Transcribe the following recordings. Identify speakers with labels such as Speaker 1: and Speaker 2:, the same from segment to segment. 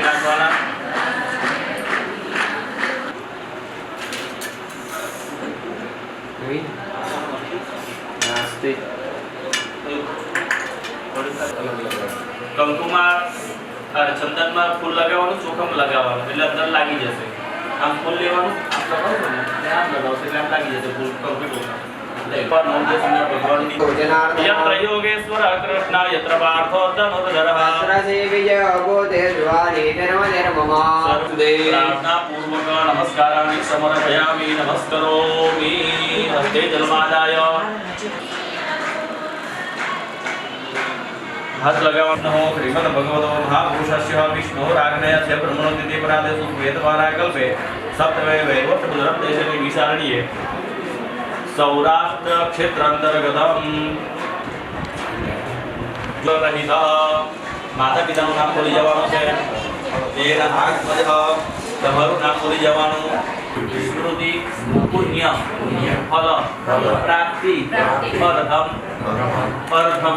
Speaker 1: નાખવાના કંકુમાં ફૂલ લગાવવાનું ચોખમ લગાવવાનું એટલે અંદર લાગી જશે આમ ફૂલ લેવાનું આમ લગાવશો ને એટલે આમ લાગી જશે ફૂલ કમ્પ્લીટ હાથ લગાવવાનો શ્રીમદ ભગવતો મહાપુરુષસ્ય વિષ્ણુ રાજ્ઞય છે બ્રહ્મણો દિતિ પરાદેશુ વેદવારા કલ્પે સપ્તમે વૈવટ દેશની વિશારણીએ સૌરાષ્ટ્ર ક્ષેત્ર અંતર્ગતમ જો રહિત માતા પિતાનું નામ બોલી જવાનું છે તેના ભાગ તમારું નામ બોલી જવાનું સ્મૃતિ પુણ્ય ફલ પ્રાપ્તિ અર્થમ અર્થમ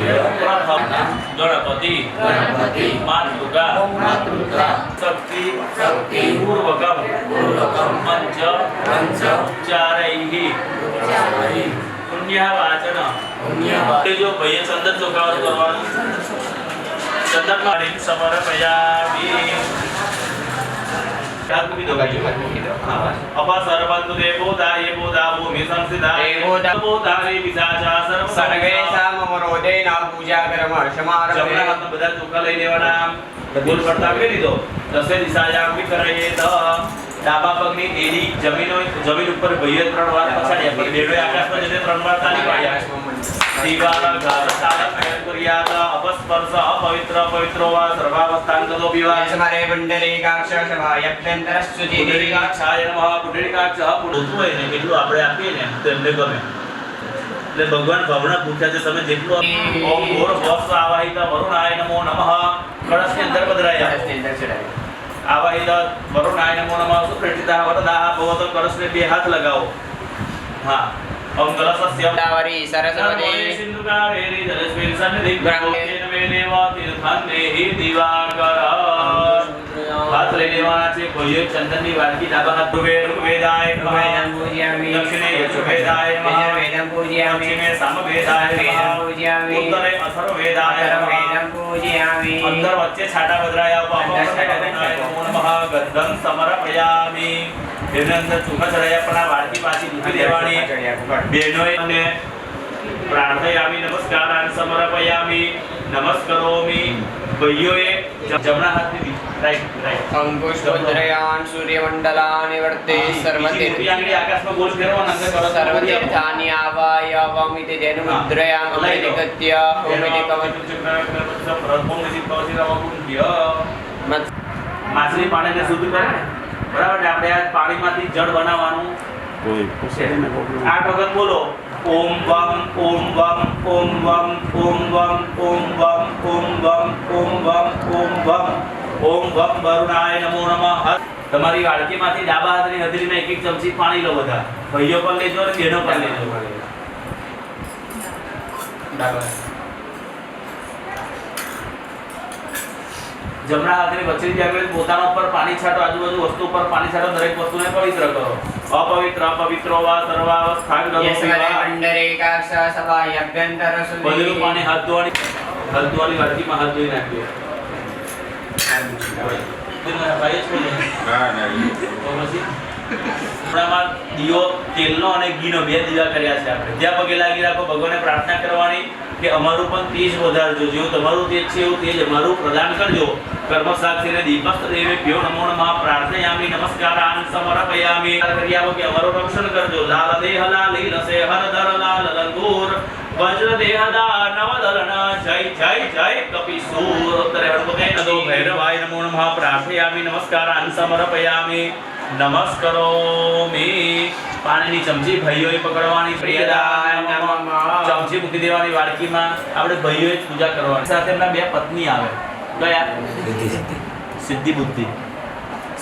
Speaker 1: પ્રથમ ગણપતિ ગણપતિ માતૃકા માતૃકા શક્તિ શક્તિ પૂર્વકમ પૂર્વકમ પંચ પંચ બધા લઈ લેવાના ભૂલ પડતા કરી દીધો દસે દિશા કરાઈએ તો ડાબા પગની તેડી જમીન જમીન ઉપર ભૈયે ત્રણ વાર પછાડ્યા પણ આકાશમાં જતે ત્રણ વાર તાલી પાડ્યા અપવિત્ર પવિત્રો વા સર્વાવસ્થાન ગતો વિવાહ પુંડરીકાક્ષાય નમઃ. પુંડરીકાક્ષ પુંડતું હોય ને આપણે આપીએ ને તો એમને ગમે એટલે ભગવાન ભાવના પૂછ્યા છે તમે જેટલું ઓમ ઘોર ભસ્વ આવાહિત વરુણાય નમો નમઃ કળશની અંદર પધરાયા આવાહિત વરુણાય નમો નમઃ સુપ્રતિતા વરદાહ ભવતો કળશને બે હાથ લગાવો હા गोदावरी सरस्वती
Speaker 2: सिंधु
Speaker 1: कावेरी जलस्मिन् सन्निधि
Speaker 2: ब्रह्मेन
Speaker 1: मेलेवा तीर्थान्ने हि दिवाकर हाथ लेने वाला से कोई चंदन की वाल की दाबा हाथ दुबे वेदाय वेदं पूजयामि दक्षिणे यचु वेदाय वेदं पूजयामि दक्षिणे सम वेदाय वेदं
Speaker 2: पूजयामि उत्तरे अथर्व
Speaker 1: वेदाय वेदं पूजयामि अंदर वच्चे छाटा बदराया पाहो छाटा बदराया नमो नमः गंधं समर्पयामि એના અંદર ચુમ્મા ચડાયા પણ આ વાડકી પાછી મૂકી દેવાની બહેનોએ અને પ્રાર્થયામી નમસ્કાર અને સમર્પયામી નમસ્કરોમી ભાઈઓએ જમણા હાથની રાઈટ રાઈટ. અંકુશ વજ્રયાન શુદ્ધ કરે બરાબર ને આપણે આ પાણીમાંથી જળ બનાવવાનું આઠ વખત બોલો. ઓમ વમ ઓમ વમ ઓમ વમ ઓમ વમ ઓમ વમ ઓમ વમ ઓમ વમ ઓમ વમ ઓમ વમ વરુણાય નમો નમઃ. તમારી વાડકીમાંથી ડાબા હાથની હથેળીમાં એક એક ચમચી પાણી લો બધા. ભાઈઓ પણ લેજો અને બહેનો પણ લેજો. ડાબા જમણા હાથની વચ્ચેની આગળ પોતાના ઉપર પાણી છાંટો આજુબાજુ વસ્તુ ઉપર પાણી છાંટો દરેક વસ્તુને પવિત્ર કરો. અપવિત્ર અપવિત્ર વા વિવાહ.
Speaker 2: મંડરેકાક્ષ સભાયભ્યંતર
Speaker 1: બધેલું પાણી હાથ ધોવાની હાથ ધોવાની વાડકીમાં હાથ ધોઈ નાખ્યો. ના ના તો પછી? આપણામાં દીવો તેલનો અને ઘીનો બે દીવા કર્યા છે આપણે. ત્યાં પગે લાગી રાખો ભગવાનને પ્રાર્થના કરવાની કે અમારું પણ તેજ વધારજો. જેવું તમારું તેજ છે એવું તેજ અમારું પ્રદાન કરજો. કર્મ સાક્ષીને દીપસ્ત દેવે ભ્યો નમો નમઃ. પ્રાર્થયામિ, નમસ્કારાન, સમર્પયામિ. કરી આવો કે અમારું રક્ષણ કરજો. લાલ દેહ લાલ, લાલી હર હરધર લાલ, લંગૂર. વજ્ર દેહ દા નવ દલન જય જય જય, કપિસૂર. ઉત્તરે હળપતે નદો ભૈરવાય નમો નમઃ. પ્રાર્થયામિ, નમસ્કારાન, સમર્પયામિ. નમસ્કરોમિ. પાણીની ચમચી ભાઈઓએ પકડવાની. પ્રિયદાન ચમચી મૂકી દેવાની વાડકીમાં. આપણે ભાઈઓએ પૂજા કરવાની. સાથે એમના બે પત્ની આવે. કયા સિદ્ધિ બુદ્ધિ.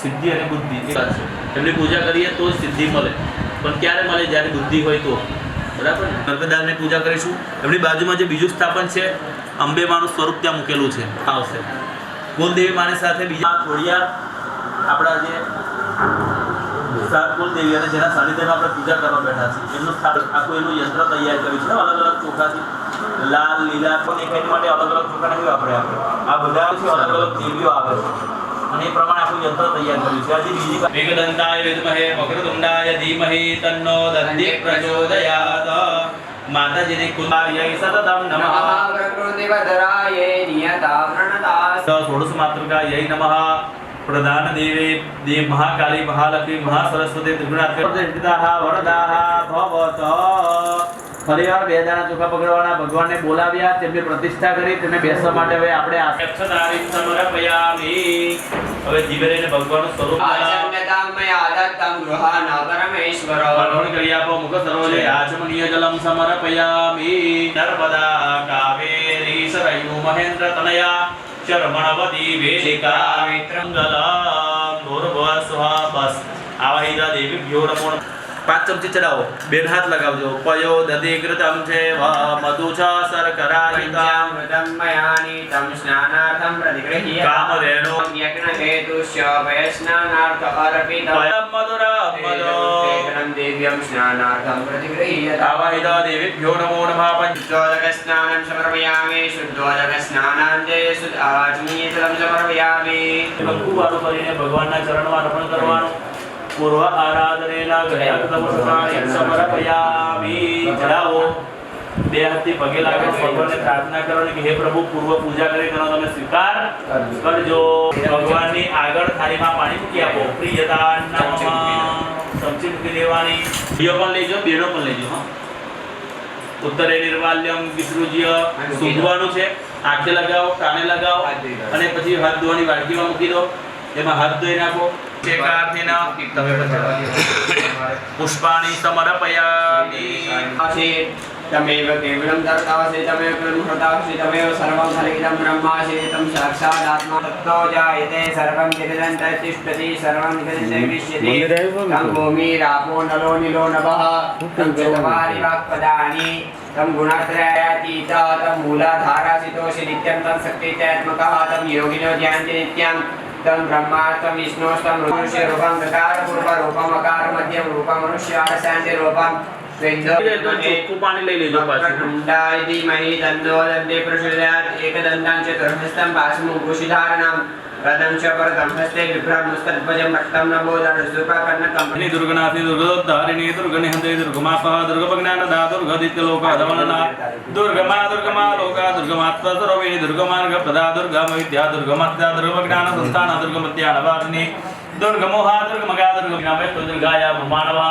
Speaker 1: સિદ્ધિ અને બુદ્ધિ. એમની પૂજા કરીએ તો સિદ્ધિ મળે. પણ ક્યારે મળે? જ્યારે બુદ્ધિ હોય તો. બરાબર ને? પૂજા કરીશું. એમની બાજુમાં જે બીજું સ્થાપન છે અંબે માનું સ્વરૂપ ત્યાં મૂકેલું છે. આવશે. કુલદેવી માની સાથે બીજા થોડિયા આપણા જે કુલદેવી અને જેના સાનિધ્યમાં આપણે પૂજા કરવા બેઠા છીએ. એમનું સ્થાપન આખું એનું યંત્ર તૈયાર કર્યું છે અલગ અલગ ચોખાથી. લાલ લીલા પણ એક માટે અલગ અલગ ચોખા નથી વાપરે આપણે? આ બધા અલગ અલગ દેવીઓ આવે છે. અને એ પ્રમાણે આખું યંત્ર તૈયાર કર્યું છે. આજે બીજી વાત- વિદ્મહે વક્રતુંડાય ધીમહિ તન્નો દંડી પ્રચોદયાત. માતાજીની કુલાય સતતમ નમઃ.
Speaker 2: પ્રકૃતિવધરાય નિયતા પ્રણતા
Speaker 1: ષોડશ માતૃકાય નમઃ. પ્રધાન દેવે દેવ મહાકાળી મહાલક્ષ્મી મહાસરસ્વતી ત્રિગુણાત્મિકા વરદાહ ભવત ફરીવાર બે દાણા ચોખા પકડવાના ભગવાનને બોલાવ્યા તેમની પ્રતિષ્ઠા કરી તેમને બેસવા માટે હવે આપણે હવે જીવે રહીને ભગવાનનું સ્વરૂપ અર્પણ કરી આપો મુખ સરોજે આચમનીય જલમ સમર્પયામિ નર્મદા કાવેરી સરયુ મહેન્દ્ર તનયા చర్మణవతి వేలికా આવાહિદા દેવી ભ્યો નમો પાંચ ચમચી ચડાવો બેન હાથ લગાવજો પયો દધી કૃતમ છે મધુછા શર્કરાયુતા મૃતમ
Speaker 2: મયાની તમ સ્નાનાર્થમ પ્રતિગૃહ્ય
Speaker 1: કામધેનો
Speaker 2: યજ્ઞ હેતુશ્ય ભયસ્નાનાર્થ
Speaker 1: અર્પિતમ મધુરા મધો કંકુ કરીને ભગવાનના ચરણમાં અર્પણ કરવાનું પૂર્વ આરાધનેના સમર્પયામિ ચડાવો બે હાથથી પગે લાગે ભગવાનને પ્રાર્થના કરવાની કે હે પ્રભુ પૂર્વ પૂજા કરી તેનો તમે સ્વીકાર કરજો ભગવાનની આગળ થાળીમાં પાણી મૂકી આપો પ્રિયતા નમઃ ચમચી મૂકી દેવાની. બીજો પણ લેજો બેનો પણ લેજો હા. ઉત્તરે નિર્વાલ્યમ વિસૃજ્ય સૂંઘવાનું છે. આંખે લગાવો કાને લગાવો. અને પછી હાથ ધોવાની વાડકીમાં મૂકી દો. એમાં હાથ ધોઈ નાખો. પુષ્પાણી સમર્પયામિ.
Speaker 2: तमेव केवलं दत्तासि तमेव कृतासि तमेव सर्वं
Speaker 1: फलितं ब्रह्मासि तं साक्षादात्मा तत्तो जायते सर्वं गिरिदं तिष्ठति सर्वं गिरिष्यति तं भूमिरापो नलो निलो नभः तं चतवारि वाक्पदानि तं गुणत्रयातीत तं मूलाधारासितोषि नित्यं तं शक्तित्यात्मकः तं योगिनो ज्ञान्ति नित्यं तं ब्रह्मा तं विष्णुस्तं मनुष्यरूपं तकारपूर्वरूपमकारमध्यं रूपं मनुष्याशान्तिरूपम् ण्डायति
Speaker 2: मयि दन्तो दन्ते प्रसृजात् एकदन्तां चतुर्हस्तं पाशमुभूषिधारणाम् रथं
Speaker 1: च परतं हस्ते विभ्रामुस्तद्भजं रक्तं नभोदरसुपकर्णकं दुर्गनाथि दुर्गोद्धारिणी दुर्गनिहन्ते दुर्गमापः दुर्गभग्नानदा दुर्गदित्यलोकधवनना दुर्गमा दुर्गमा लोका दुर्गमात्मसरोविणि दुर्गमार्गप्रदा दुर्गमविद्या दुर्गमत्या दुर्गमज्ञानसंस्थाना दुर्गमत्या नवासिनी
Speaker 2: दुर्गमोहा दुर्गमगा दुर्गमिनामय दुर्गाया ब्रह्माणवा